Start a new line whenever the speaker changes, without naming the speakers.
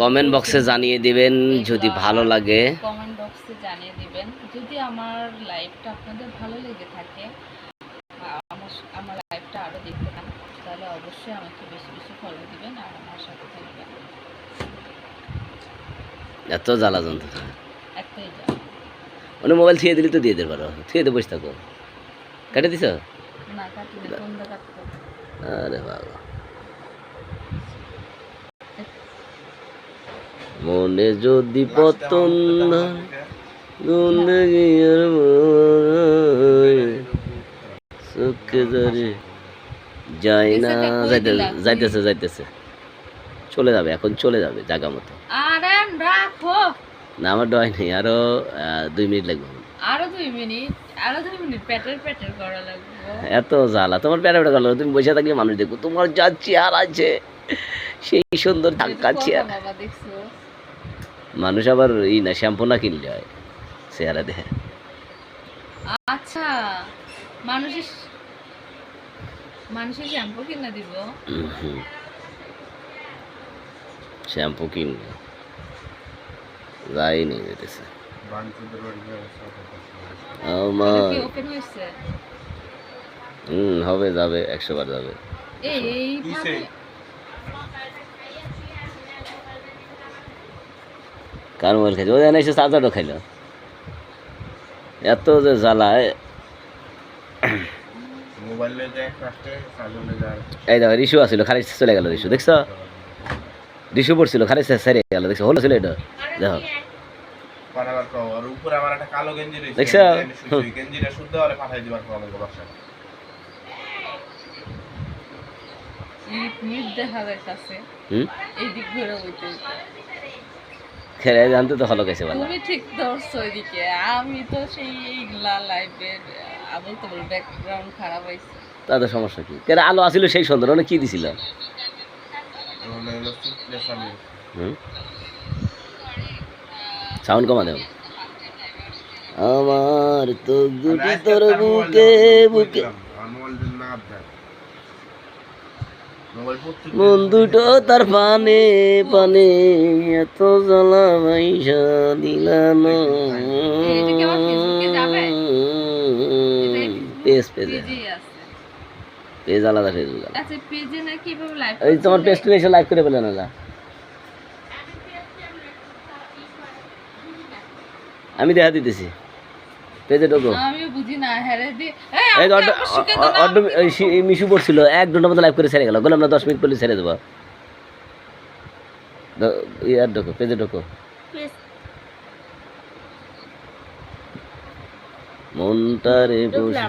Comment বক্সে জানিয়ে দিবেন যদি ভালো লাগে।
কমেন্ট বক্সে জানিয়ে দিবেন যদি আমার লাইভটা আপনাদের ভালো লেগে থাকে আমার লাইভটা আরও দেখতে চান তাহলে অবশ্যই আমাকে বেশি বেশি ফলো দিবেন আর আমার সাথে থাকবেন।
এত জ্বালা যন্ত্র
একটাই যা
মানে মোবাইল থিয়ে দিলে তো দিয়ে দিতে পারো। থিয়ে দিয়ে বসে থাকো। কেটে দিছ?
না কাটিনি কোনটা কাটতে
আরে বাবা। মনে যদি পতন না ধরে যায় না যাইতে যাইতেছে যাইতেছে। চলে যাবে এখন চলে যাবে জায়গা মতো। না আমার ডয় নেই আরও দুই মিনিট লাগবে।
আরও দুই মিনিট আরও দুই মিনিট প্যাটের প্যাটের করা লাগবে।
এত জ্বালা তোমার প্যারা প্যারা গেল তুমি বসে থাকলে মানুষ দেখো তোমার যা চেয়ার আছে সেই সুন্দর ধাক্কা চেয়ার
বাবা দেখছ।
মানুষ আবার ই না শ্যাম্পু না কিনলে হয় চেহারা দেখে
আচ্ছা মানুষের মানুষের শ্যাম্পু কিনে দিব?
শ্যাম্পু কিনবে। যাই নেই যেতেছে। হুম হবে যাবে একশো বার যাবে।
এই
মোবাইল খাইছে? ও জানে এসে চার্জারও খাইলো। এত যে জ্বালা এ-
মোবাইলে যায় ফার্স্টে সাজনে যায়।
এই দেখো রিশু আসছিল খালি চলে গেল রিশু দেখছ? রিশু পড়ছিল খালি সেরে গেল দেখছ? হলো ছিল এটা? দেখো।
পাঠাবার পর আর উপরে আমার একটা কালো গেঞ্জি রয়েছে
দেখছ?
ওই
দেখা যাইতাছে এই দিক ঘুরে হইতে
খেলে জানতে তো ভালো গেছে
তুমি ঠিক ধরছো এদিকে। আমি তো সেই এইগুলা লাইফের আবল তো ব্যাকগ্রাউন্ড খারাপ হয়েছে।
তাদের সমস্যা কি? কেন আলো আসিল সেই সুন্দর অনেক কি দিছিল? সাউন্ড কমা দেও আমার তো দুটি তোর বুকে বুকে। দুটো তার পানে পানে এত জ্বালা ভাইসা দিলাম? পেজ পেজে। পেজ আলাদা ফেসবুক
পেজে লাইভ
এই তোমার পেজটা এসে লাইক করে পেলে না আমি দেখা দিতেছি। পেজে ঢোকো।
আমিও বুঝি না হ্যাঁ দি এই
মিশু পড়ছিল এক ঘণ্টা মতো লাইভ করে ছেড়ে গেল। বললাম আমরা দশ মিনিট পরে ছেড়ে দেবো। দ- ইয়ার ঢোকো পেজে ঢোকো। মনটারে বসে